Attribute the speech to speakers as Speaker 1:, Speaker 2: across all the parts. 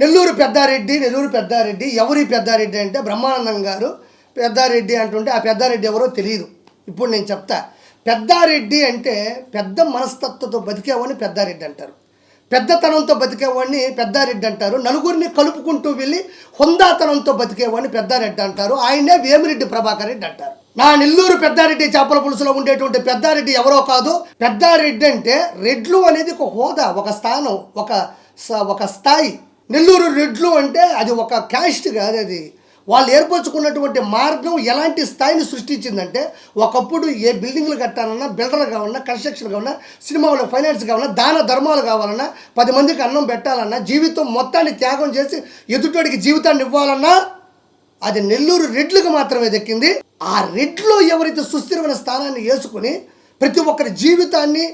Speaker 1: నెల్లూరు పెద్దారెడ్డి నెల్లూరు పెద్దారెడ్డి ఎవరి పెద్దారెడ్డి అంటే బ్రహ్మానందం గారు. పెద్దారెడ్డి అంటుంటే ఆ పెద్దారెడ్డి ఎవరో తెలియదు ఇప్పుడు నేను చెప్తా. పెద్దారెడ్డి అంటే పెద్ద మనస్తత్వంతో బతికేవాడిని పెద్దారెడ్డి అంటారు. పెద్దతనంతో బతికేవాడిని పెద్దారెడ్డి అంటారు. నలుగురిని కలుపుకుంటూ వెళ్ళి హుందాతనంతో బతికేవాడిని పెద్దారెడ్డి అంటారు. ఆయనే వేమిరెడ్డి ప్రభాకర్ రెడ్డి అంటారు. నా నెల్లూరు పెద్దారెడ్డి చేపల పులుసులో ఉండేటువంటి పెద్దారెడ్డి ఎవరో కాదు. పెద్దారెడ్డి అంటే రెడ్లు అనేది ఒక హోదా ఒక స్థానం ఒక ఒక స్థాయి. నెల్లూరు రెడ్లు అంటే అది ఒక క్యాస్ట్ కాదు అది. వాళ్ళు ఏర్పరచుకున్నటువంటి మార్గం ఎలాంటి స్థాయిని సృష్టించిందంటే ఒకప్పుడు ఏ బిల్డింగ్లు కట్టాలన్నా బిల్డర్ కావాలన్నా కన్స్ట్రక్షన్ కావాలన్నా సినిమాలో ఫైనాన్స్ కావాలన్నా దాన ధర్మాలు కావాలన్నా పది మందికి అన్నం పెట్టాలన్నా జీవితం మొత్తాన్ని త్యాగం చేసి ఎదుటోడికి జీవితాన్ని ఇవ్వాలన్నా అది నెల్లూరు రెడ్లకు మాత్రమే దక్కింది. ఆ రెడ్లో ఎవరైతే సుస్థిరమైన స్థానాన్ని వేసుకుని ప్రతి ఒక్కరి జీవితాన్ని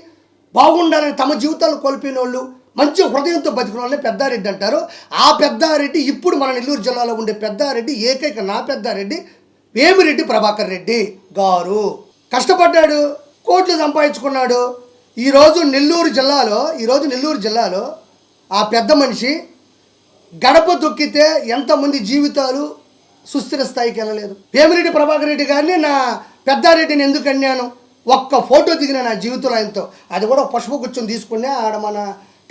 Speaker 1: బాగుండాలని తమ జీవితాలు కోల్పోయిన వాళ్ళు మంచి హృదయంతో బతికిన వాళ్ళని పెద్దారెడ్డి అంటారు. ఆ పెద్దారెడ్డి ఇప్పుడు మన నెల్లూరు జిల్లాలో ఉండే పెద్దారెడ్డి ఏకైక నా పెద్దారెడ్డి వేమిరెడ్డి ప్రభాకర్ రెడ్డి గారు. కష్టపడ్డాడు కోట్లు సంపాదించుకున్నాడు. ఈరోజు నెల్లూరు జిల్లాలో ఈరోజు నెల్లూరు జిల్లాలో ఆ పెద్ద మనిషి గడప తొక్కితే ఎంతమంది జీవితాలు సుస్థిర స్థాయికి వెళ్ళలేదు. వేమిరెడ్డి ప్రభాకర్ రెడ్డి గారిని నా పెద్దారెడ్డిని ఎందుకు అన్నాను? ఒక్క ఫోటో దిగిన నా జీవితంలో ఆయనతో అది కూడా పుష్పగుచ్చం తీసుకునే ఆడ మన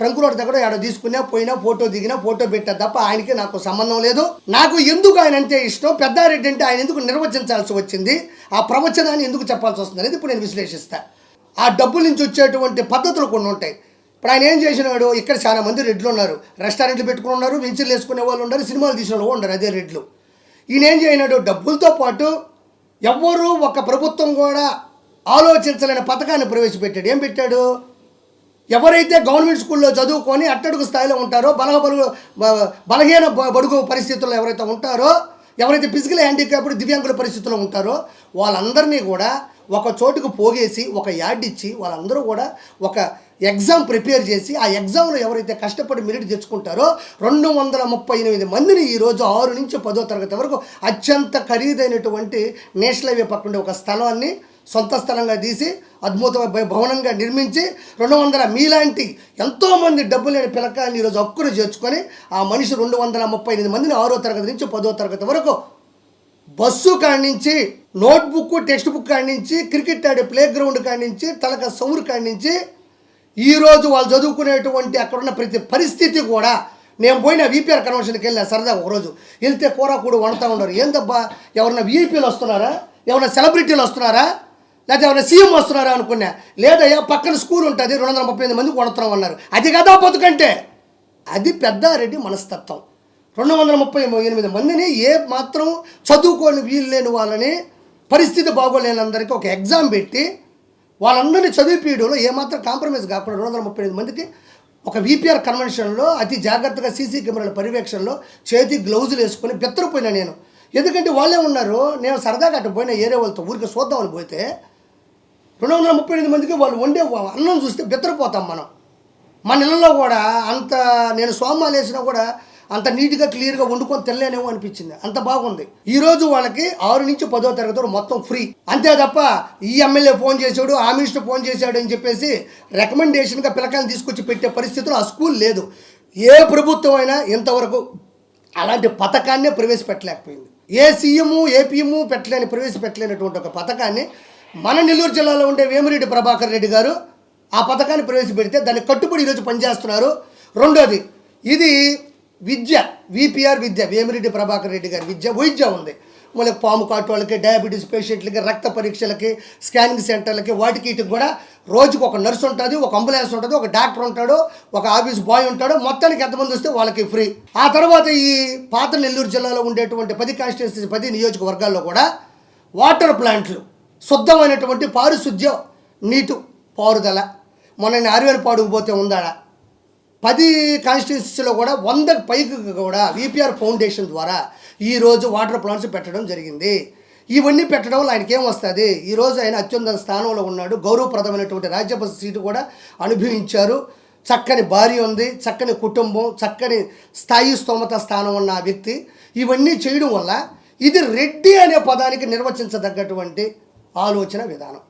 Speaker 1: ట్రంక్ రోడ్ దగ్గర ఆడ తీసుకున్నా పోయినా ఫోటో దిగినా ఫోటో పెట్టా తప్ప ఆయనకి నాకు సంబంధం లేదు. నాకు ఎందుకు ఆయన అంటే ఇష్టం? పెద్దారెడ్డి అంటే ఆయన ఎందుకు నిర్వచించాల్సి వచ్చింది? ఆ ప్రవచనాన్ని ఎందుకు చెప్పాల్సి వస్తుంది అనేది ఇప్పుడు నేను విశ్లేషిస్తాను ఆ డబ్బుల నుంచి వచ్చేటువంటి పద్ధతులు కొన్ని ఉంటాయి. ఇప్పుడు ఆయన ఏం చేసినాడు? ఇక్కడ చాలా మంది రెడ్లు ఉన్నారు. రెస్టారెంట్లు పెట్టుకుని ఉన్నారు వెంచర్లు వేసుకునే వాళ్ళు ఉన్నారు సినిమాలు తీసిన వాళ్ళు ఉన్నారు అదే రెడ్లు. ఈయన ఏం చేయనాడు? డబ్బులతో పాటు ఎవ్వరూ ఒక ప్రభుత్వం కూడా ఆలోచించలేని పథకాన్ని ప్రవేశపెట్టాడు. ఏం పెట్టాడు? ఎవరైతే గవర్నమెంట్ స్కూల్లో చదువుకొని అట్టడుగు స్థాయిలో ఉంటారో బలహ బలుగు బలహీన బడుగు పరిస్థితుల్లో ఎవరైతే ఉంటారో ఎవరైతే ఫిజికల్ హ్యాండిక్యాప్డ్ దివ్యాంగుల పరిస్థితుల్లో ఉంటారో వాళ్ళందరినీ కూడా ఒక చోటుకు పోగేసి ఒక యాడ్ ఇచ్చి వాళ్ళందరూ కూడా ఒక ఎగ్జామ్ ప్రిపేర్ చేసి ఆ ఎగ్జామ్లో ఎవరైతే కష్టపడి మెరిట్ తెచ్చుకుంటారో రెండు వందల ముప్పై ఎనిమిది మందిని ఈరోజు ఆరు నుంచి పదో తరగతి వరకు అత్యంత ఖరీదైనటువంటి నేషనల్ హైవే పక్కన ఒక స్థలాన్ని సొంత స్థలంగా తీసి అద్భుతమైన భవనంగా నిర్మించి రెండు వందల మీలాంటి ఎంతోమంది డబ్బు లేని పిల్లకాయని ఈరోజు హక్కును చేర్చుకొని ఆ మనిషి రెండు వందల ముప్పై ఎనిమిది మందిని ఆరో తరగతి నుంచి పదో తరగతి వరకు బస్సు కాడి నుంచి నోట్బుక్ టెక్స్ట్ బుక్ కాడి నుంచి క్రికెట్ ఆడే ప్లే గ్రౌండ్ కాడి నుంచి తలక సౌరు కాడి నుంచి ఈరోజు వాళ్ళు చదువుకునేటువంటి అక్కడున్న ప్రతి పరిస్థితి కూడా నేను పోయిన వీపీఆర్ కన్వెన్షన్కి వెళ్ళా సరదా ఒకరోజు. వెళ్తే కూర కూడా వండుతూ ఉండరు ఏందబ్బా ఎవరన్నా వీఐపీలు వస్తున్నారా? ఎవరైనా సెలబ్రిటీలు వస్తున్నారా? లేకపోతే ఎవరైనా సీఎం వస్తున్నారా అనుకున్నా లేదయ్యా పక్కన స్కూల్ ఉంటుంది రెండు వందల ముప్పై ఎనిమిది మందికి కొడుతున్నాం అన్నారు. అది కదా బతుకంటే అది పెద్దారెడ్డి మనస్తత్వం. రెండు వందల ముప్పై ఎనిమిది మందిని ఏ మాత్రం చదువుకోని వీలు లేని వాళ్ళని పరిస్థితి బాగోలేనందరికీ ఒక ఎగ్జామ్ పెట్టి వాళ్ళందరినీ చదివిపీయడంలో ఏమాత్రం కాంప్రమైజ్ కాకుండా రెండు వందల ముప్పై ఎనిమిది మందికి ఒక వీపీఆర్ కన్వెన్షన్లో అతి జాగ్రత్తగా సీసీ కెమెరాల పర్యవేక్షణలో చేతి గ్లౌజులు వేసుకొని బెత్తరపోయినా నేను. ఎందుకంటే వాళ్ళే ఉన్నారు నేను సరదాగా అటు పోయిన ఏరే వాళ్ళతో ఊరికి చూద్దామని పోతే రెండు వందల ముప్పై ఎనిమిది మందికి వాళ్ళు వండే అన్నం చూస్తే బెత్తరపోతాం మనం. మన ఇళ్ళలో కూడా అంత నేను సోమాలు వేసినా కూడా అంత నీట్గా క్లియర్గా వండుకొని తెల్లేనేమో అనిపించింది. అంత బాగుంది. ఈ రోజు వాళ్ళకి ఆరు నుంచి పదో తరగతి వరకు మొత్తం ఫ్రీ. అంతే తప్ప ఈ ఎమ్మెల్యే ఫోన్ చేశాడు ఆ మినిస్టర్ ఫోన్ చేశాడు అని చెప్పేసి రికమెండేషన్గా పిల్లకాయలు తీసుకొచ్చి పెట్టే పరిస్థితులు ఆ స్కూల్ లేదు. ఏ ప్రభుత్వం అయినా ఇంతవరకు అలాంటి పథకాన్నే ప్రవేశపెట్టలేకపోయింది. ఏ సీఎం ఏ పెట్టలేని ప్రవేశపెట్టలేనటువంటి ఒక పథకాన్ని మన నెల్లూరు జిల్లాలో ఉండే వేమిరెడ్డి ప్రభాకర్ రెడ్డి గారు ఆ పథకాన్ని ప్రవేశపెడితే దాన్ని కట్టుబడి ఈరోజు పనిచేస్తున్నారు. రెండోది ఇది విద్య విపిఆర్ విద్య వేమిరెడ్డి ప్రభాకర్ రెడ్డి గారి విద్య వైద్య ఉంది. మళ్ళీ పాము కాటు వాళ్ళకి డయాబెటీస్ పేషెంట్లకి రక్త పరీక్షలకి స్కానింగ్ సెంటర్లకి వాటికి ఇటుకి కూడా రోజుకు ఒక నర్స్ ఉంటుంది ఒక అంబులెన్స్ ఉంటుంది ఒక డాక్టర్ ఉంటాడు ఒక ఆఫీస్ బాయ్ ఉంటాడు మొత్తానికి ఎంతమంది వస్తే వాళ్ళకి ఫ్రీ. ఆ తర్వాత ఈ పాత నెల్లూరు జిల్లాలో ఉండేటువంటి పది కాన్స్టిట్యూన్సీ పది నియోజకవర్గాల్లో కూడా వాటర్ ప్లాంట్లు శుద్ధమైనటువంటి పారిశుద్ధ్యం నీటు పారుదల. మొన్న నేను ఆరువేలు పాడుకు పది కాన్స్టిట్యూన్సీలో కూడా వందకు పైకి కూడా విపిఆర్ ఫౌండేషన్ ద్వారా ఈరోజు వాటర్ ప్లాంట్స్ పెట్టడం జరిగింది. ఇవన్నీ పెట్టడం వల్ల ఆయనకి ఏమొస్తుంది ఈరోజు ఆయన అత్యున్నత స్థానంలో ఉన్నాడు. గౌరవప్రదమైనటువంటి రాజ్యసభ సీటు కూడా అనుభవించారు. చక్కని భార్య ఉంది చక్కని కుటుంబం చక్కని స్థాయి స్తోమత స్థానం ఉన్న ఆ వ్యక్తి. ఇవన్నీ చేయడం వల్ల ఇది రెడ్డి అనే పదానికి నిర్వచించదగ్గటువంటి ఆలోచన విధానం.